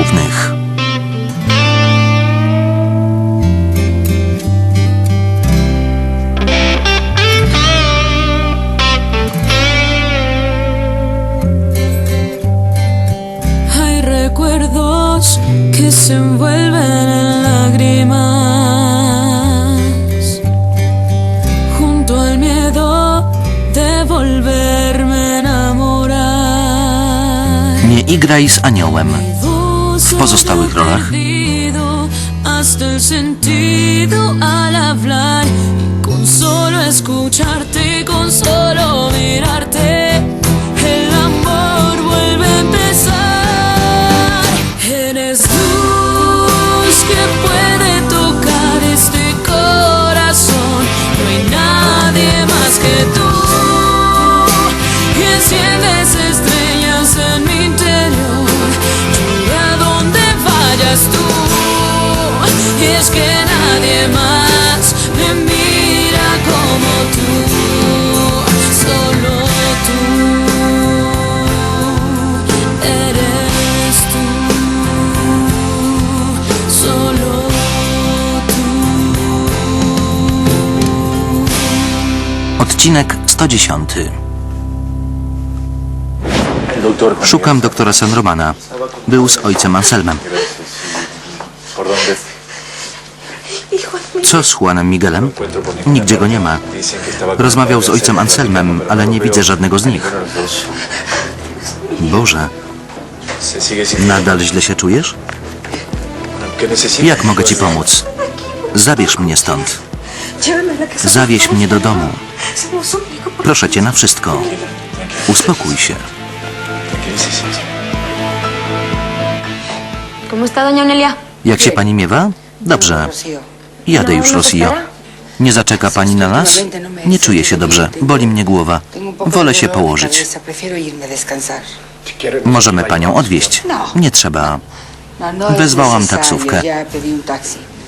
głównych. Hay recuerdos que se envuelven en lágrimas junto al miedo de volverme a enamorar. Nie igraj z aniołem. W pozostałych rolach? Y solo escucharte, con Odcinek 110. Szukam doktora San Romana. Był z ojcem Anselmem. Co z Juanem Miguelem? Nigdzie go nie ma. Rozmawiał z ojcem Anselmem, ale nie widzę żadnego z nich. Boże, nadal źle się czujesz? Jak mogę ci pomóc? Zabierz mnie stąd. Zawieź mnie do domu. Proszę cię na wszystko. Uspokój się. Jak się pani miewa? Dobrze. Jadę już, Rosjo. Nie zaczeka pani na nas? Nie czuję się dobrze. Boli mnie głowa. Wolę się położyć. Możemy panią odwieźć. Nie trzeba. Wezwałam taksówkę.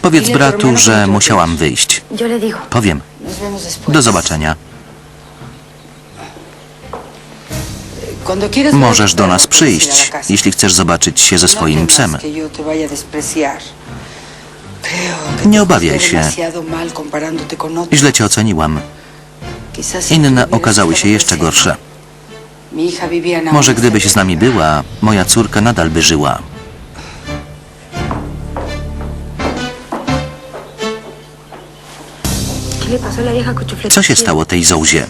Powiedz bratu, że musiałam wyjść. Powiem. Do zobaczenia. Możesz do nas przyjść, jeśli chcesz zobaczyć się ze swoim psem. Nie obawiaj się. Źle cię oceniłam. Inne okazały się jeszcze gorsze. Może gdybyś z nami była, moja córka nadal by żyła. Co się stało tej Zołzie?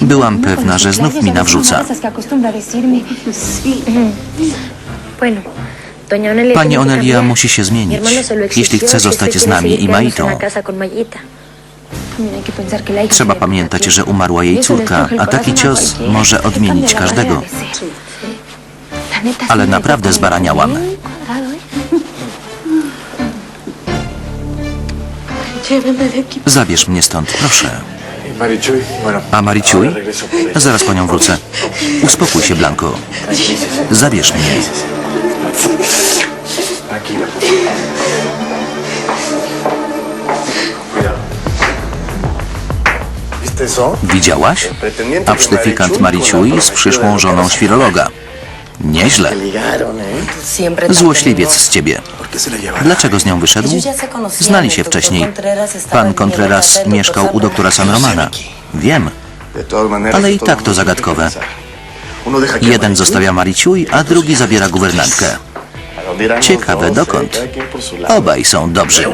Byłam pewna, że znów mi nawrzuca. Pani Onelia musi się Mi zmienić, jeśli chce zostać z nami seguir i Maitą. Trzeba pamiętać, że umarła jej Y córka, a taki cios może odmienić każdego. Ale naprawdę zbaraniałam. ¿eh? Zabierz mnie stąd, proszę. Y. A Mariciuj? Zaraz po nią wrócę. Uspokój się, Blanko. Zabierz mnie. Tranquila. Widziałaś? Absztyfikant Mariciuj z przyszłą żoną świrologa. Nieźle. Złośliwiec z ciebie. Dlaczego z nią wyszedł? Znali się wcześniej. Pan Contreras mieszkał u doktora San Romana. Wiem, ale i tak to zagadkowe. Jeden zostawia Mariciuj, a drugi zabiera guwernantkę. ¿A dónde irán los Ciekawe dokąd. Obaj są dobrzy.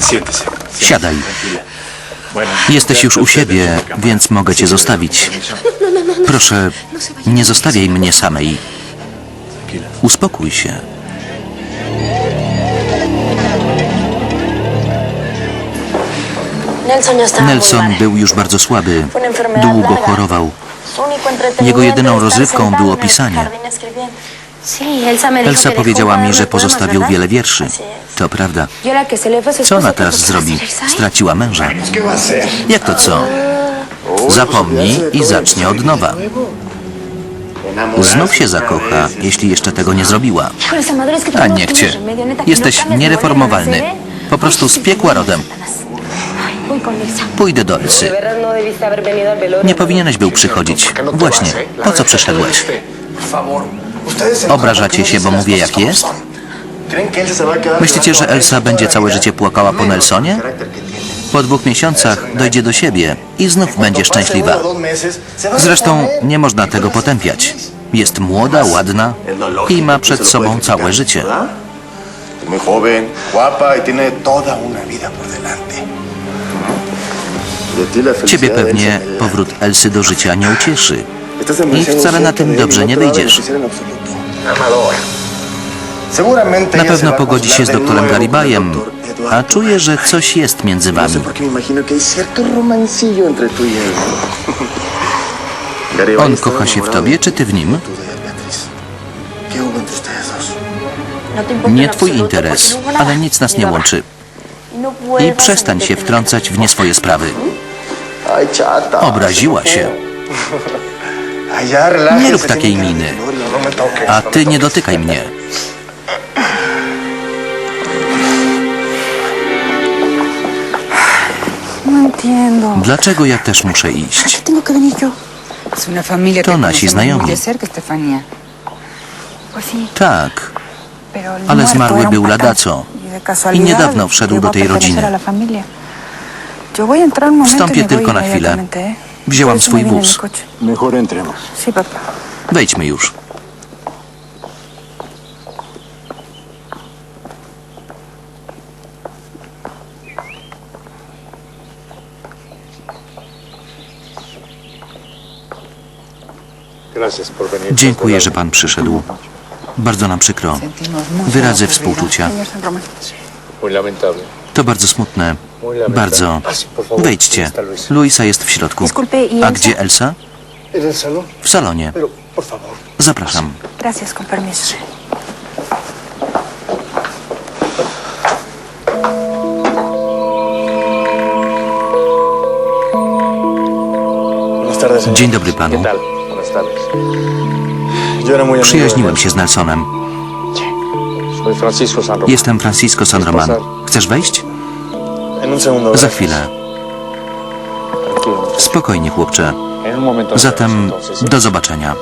Siéntese. Siadaj. Jesteś już u siebie, więc mogę cię zostawić. Proszę, nie zostawiaj mnie samej. Uspokój się. Nelson był już bardzo słaby. Długo chorował. Jego jedyną rozrywką było pisanie. Elsa powiedziała mi, że pozostawił wiele wierszy. To prawda. Co ona teraz ¿qué va a zrobi? Straciła męża. Jak to co? Zapomni i zacznie od nowa. Znów się zakocha, jeśli jeszcze tego nie zrobiła. A no neta, que Jesteś no niereformowalny. Po prostu z piekła rodem. Pójdę do Elsy. Nie powinieneś był przychodzić. Właśnie, po co przyszedłeś? Obrażacie się, bo mówię jak jest? Myślicie, że Elsa będzie całe życie płakała po Nelsonie? Po dwóch miesiącach dojdzie do siebie i znów będzie szczęśliwa. Zresztą nie można tego potępiać. Jest młoda, ładna i ma przed sobą całe życie. Muy joven, guapa y tiene toda una vida por delante. A ti la Ciebie pewnie powrót Elsy do życia nie ucieszy. I wcale na tym dobrze nie wyjdziesz. Na pewno pogodzi się z doktorem Garibajem, a czuję, że coś jest między No wami. y On kocha się w tobie, czy ty w nim? No Nie twój interes, no ale nic nas nie łączy. I przestań się wtrącać w nie swoje sprawy. Obraziła się. Nie rób takiej mi miny. No A no ty me nie toques. dotykaj mnie. No. Dlaczego ja też muszę iść? To nasi znajomi. Tak, ale zmarły był ladaco. Y I niedawno wszedł do tej rodziny. Wstąpię y tylko na chwilę. Wzięłam swój wóz. Mejor entremos. Wejdźmy już. Dziękuję, że pan przyszedł. Bardzo nam przykro. Mucho Wyrazy la pérdida. współczucia. To bardzo smutne. Bardzo. Wejdźcie. Luisa jest w środku. disculpe, ¿y A gdzie Elsa? W salonie. Zapraszam. Gracias, con permiso. Dzień dobry panu. Przyjaźniłem się z Nelsonem. Jestem Francisco San Roman. Chcesz wejść? Za chwilę. Spokojnie, chłopcze. Zatem do zobaczenia.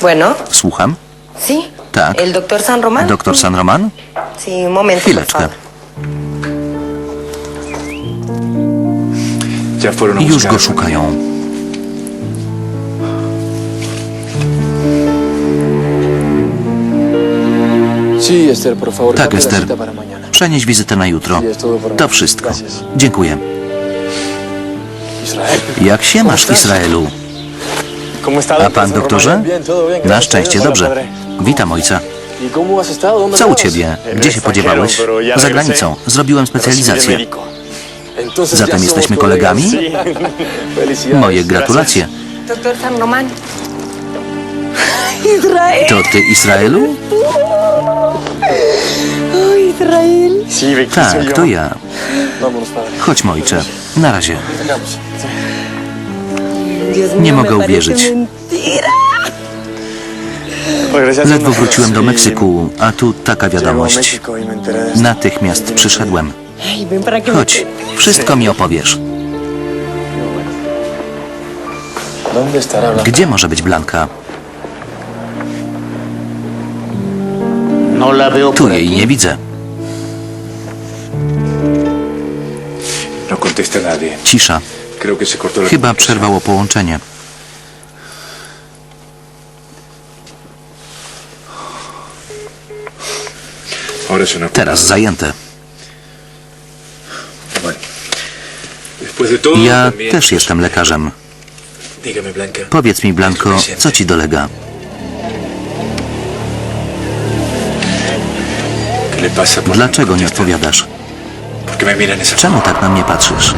Bueno, Słucham? sí. Tak. ¿El doctor San Román? Doktor San Roman? Sí, un momento, por Chwileczkę. Już go szukają. Tak, Ester. Przenieś wizytę na jutro. To wszystko. Dziękuję. Jak się masz w Izraelu? ¿Cómo está, A pan doktorze? Na szczęście dobrze. Witam ojca. ¿Y Co u ciebie? Gdzie się podziewałeś? Za granicą. Zrobiłem specjalizację. Zatem jesteśmy kolegami? Moje gratulacje. Doctor San Román. To ty Izraelu? Vicky, soy Tak, to ja. Chodź, ojcze. Na razie. Nie mogę uwierzyć. Ledwo wróciłem do Meksyku, a tu taka wiadomość. Natychmiast przyszedłem. Chodź, wszystko mi opowiesz. Gdzie może być Blanka? Tu jej nie widzę. No. Cisza. Chyba przerwało połączenie. Teraz zajęte. Ja też jestem lekarzem. Powiedz mi, Blanko, co ci dolega? Dlaczego nie odpowiadasz? ¿Por qué me miran esa Czemu tak na mnie patrzysz?